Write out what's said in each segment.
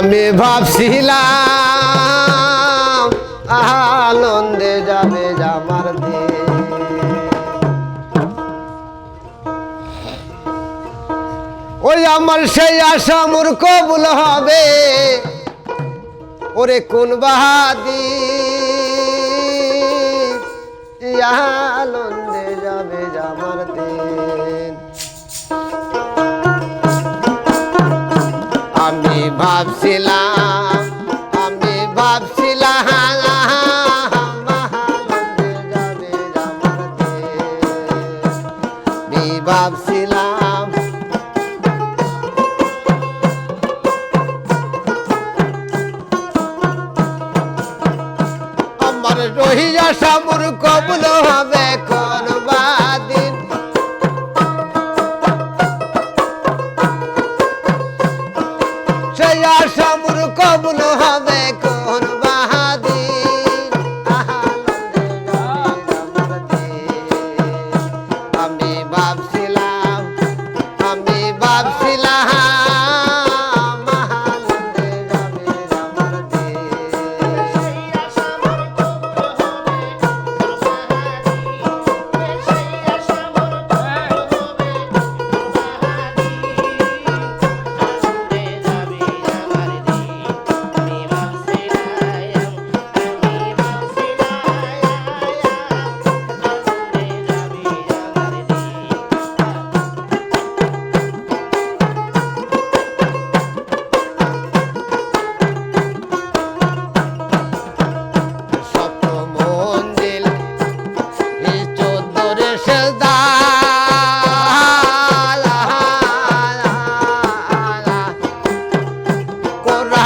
আমি ভাবছিলাম আনন্দে যাবে জামার দিন। ওই আমার সেই আশা মোর কবুল হবে। ওরে কোন বাহাদি আনন্দে আমি ভাবছিলাম আমি ভাবছিলাম ভাবছিলাম। আমার রহিয়া সামুর কবুল হবে সেই আসামুর কবুল হবে কোন যাবে আমি ভাবছিলাম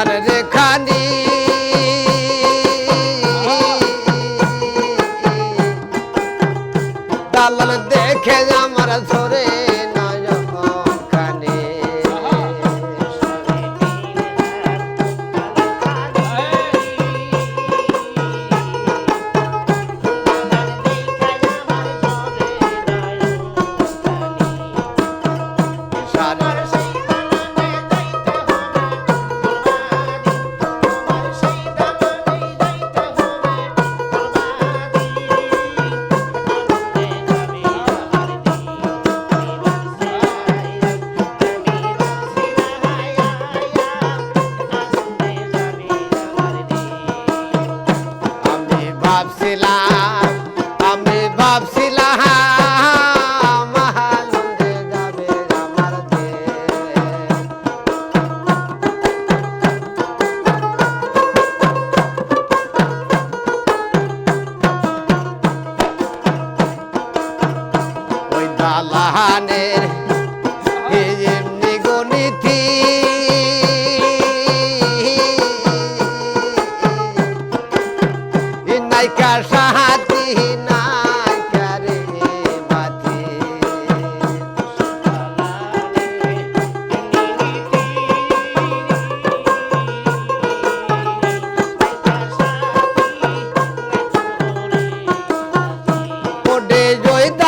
দালান রেখানি দালান দেখে আমার ধরে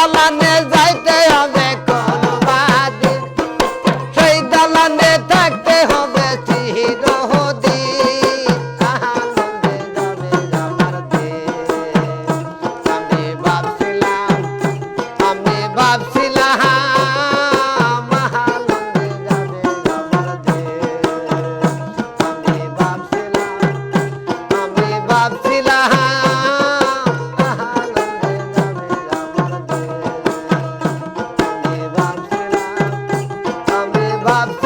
i'm Allah never. बाप